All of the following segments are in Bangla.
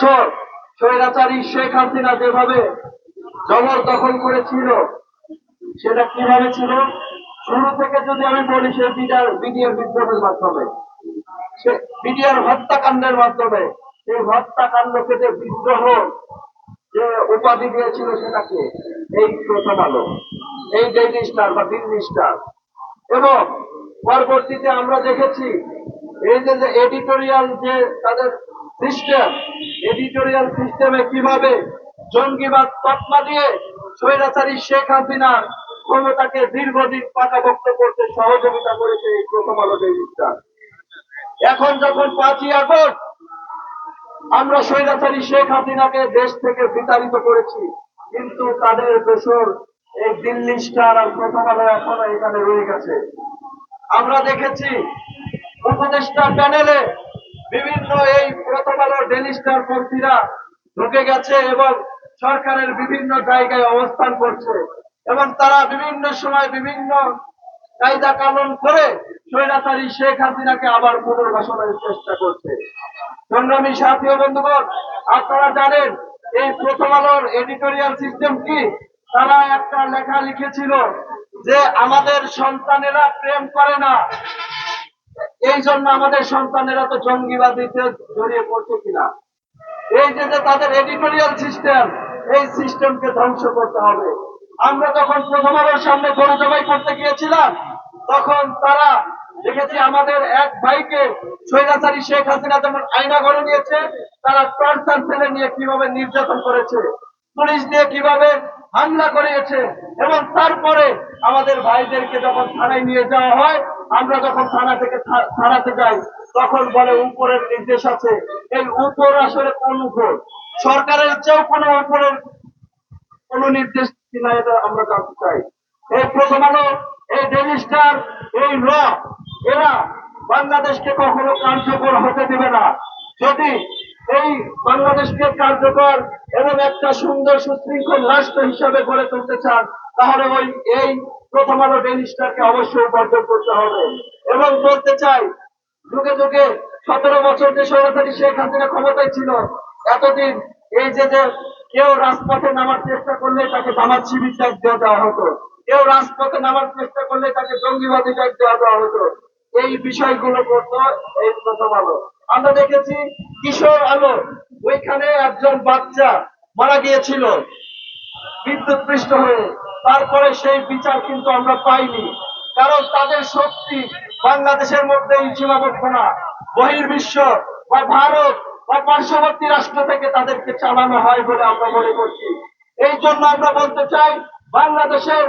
বছর স্বৈরাচারী শেখ হাসিনা যেভাবে জবরদখল করেছিল, সেটা কীভাবে ছিল? শুরু থেকে যদি আমি বলি, সে বিডিআর বিডিআর বিদ্রোহের মাধ্যমে। সে বিডিআর হত্যাকাণ্ডের মাধ্যমে। সেই হত্যাকাণ্ডকে যে বিদ্রোহ যে উপাধি দিয়েছিল সেটাকে, এই প্রথম আলো, এই ডেইলি স্টার বা দিল্লি স্টার এবং পরবর্তীতে আমরা দেখেছি, এই যে এডিটোরিয়াল যে তাদের সিস্টেম, এডিটোরিয়াল সিস্টেমে কীভাবে জঙ্গিবাদ তকমা দিয়ে স্বৈরাচারী শেখ হাসিনার ক্ষমতাকে দীর্ঘদিন পাকাভক্ত করতে সহযোগিতা করেছে এই প্রথম আলো ডেইলি এখন যখন পাঁচই আগস্ট, আমরা স্বৈরাচারী শেখ হাসিনাকে দেশ থেকে বিতাড়িত করেছি, কিন্তু তাদের দেশের এই দিল্লি স্টার আর প্রথম আলো এখনও এখানে রয়ে গেছে। আমরা দেখেছি উপদেষ্টা প্যানেলে বিভিন্ন এই প্রথম আলো ডেলি ঢুকে গেছে এবং সরকারের বিভিন্ন জায়গায় অবস্থান করছে এবং তারা বিভিন্ন সময় বিভিন্ন কায়দা কানুন করে স্বৈরাচারী শেখ হাসিনাকে আবার পুনর্বাসনের চেষ্টা করছে। সংগ্রামী সাথী বন্ধুগণ, আপনারা জানেন এই প্রথম আলোর এডিটোরিয়াল সিস্টেম কি? তারা একটা লেখা লিখেছিল যে, আমাদের সন্তানেরা প্রেম করে না। এই জন্য আমাদের সন্তানেরা তো জঙ্গিবাদীতে জড়িয়ে পড়ছে কিনা? এই যে তাদের এডিটোরিয়াল সিস্টেম এই সিস্টেমকে ধ্বংস করতে হবে। আমরা যখন প্রথম আলোর সামনে গরু জবাই করতে গিয়েছিলাম, তখন তারা দেখেছি আমাদের এক ভাইকে স্বৈরাচারী শেখ হাসিনা যেমন আয়না করে নিয়েছে, তারা টর্চার ফেলে নিয়ে কীভাবে নির্যাতন করেছে, পুলিশ দিয়ে কীভাবে হামলা করিয়েছে এবং তারপরে আমাদের ভাইদেরকে যখন থানায় নিয়ে যাওয়া হয় আমরা যখন থানা থেকে থানাতে যাই, তখন বলে উপরের নির্দেশ আছে, এই উপর আসলে কোন উপর? সরকারের চেয়েও কোনো উপরের কোন নির্দেশ কিনা এটা আমরা জানতে চাই। এই প্রথম আলো, এই ডেলি স্টার এই র এরা বাংলাদেশকে কখনো কার্যকর হতে দেবে না। যদি এই বাংলাদেশকে কার্যকর এবং একটা সুন্দর সুশৃঙ্খল রাষ্ট্র হিসাবে গড়ে তুলতে চান তাহলে ওই এই প্রথম আলো ডেলি অবশ্যই বর্জন করতে হবে। এবং বলতে চাই, যুগে যুগে সতেরো বছর যে সরাসরি শেখ হাসিনা ক্ষমতায় ছিল, এতদিন এই যে যে কেউ রাজপথে নামার চেষ্টা করলে তাকে জামাত শিবির ট্যাগ দেওয়া দেওয়া হতো, কেউ রাজপথে নামার চেষ্টা করলে তাকে জঙ্গিবাদী ট্যাগ দেওয়া দেওয়া হতো, এই বিষয়গুলো করতো এই প্রথম আলো আমরা দেখেছি কিশোর আলো, ওইখানে একজন বাচ্চা মারা গিয়েছিল। বিদ্যুৎ পৃষ্ঠ হয়ে তারপরে সেই বিচার কিন্তু আমরা পাইনি। কারণ তাদের শক্তি বাংলাদেশের মধ্যেই সীমাবদ্ধ না। বহির্বিশ্ব বা ভারত বা পার্শ্ববর্তী রাষ্ট্র থেকে তাদেরকে চালানো হয় বলে আমরা মনে করছি। এই জন্য আমরা বলতে চাই, বাংলাদেশের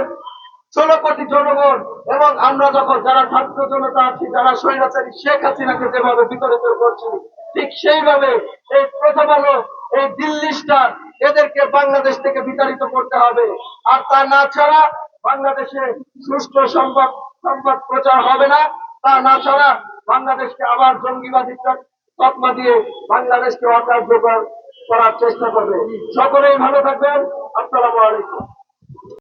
ষোলো কোটি জনগণ এবং আমরা যখন যারা ছাত্র জনতা আছি, যারা স্বৈরাচারী শেখ হাসিনাকে যেভাবে বিতরিত করছি, ঠিক সেইভাবে এই প্রথম আলো, এই দিল্লি স্টার এদেরকে বাংলাদেশ থেকে বিতাড়িত করতে হবে। আর তা না ছাড়া বাংলাদেশে সুষ্ঠু সংবাদ সংবাদ প্রচার হবে না। তা না ছাড়া বাংলাদেশকে আবার জঙ্গিবাদী তৎমা দিয়ে বাংলাদেশকে অকার্যকর করার চেষ্টা করবে। সকলেই ভালো থাকবেন। আসসালামু আলাইকুম।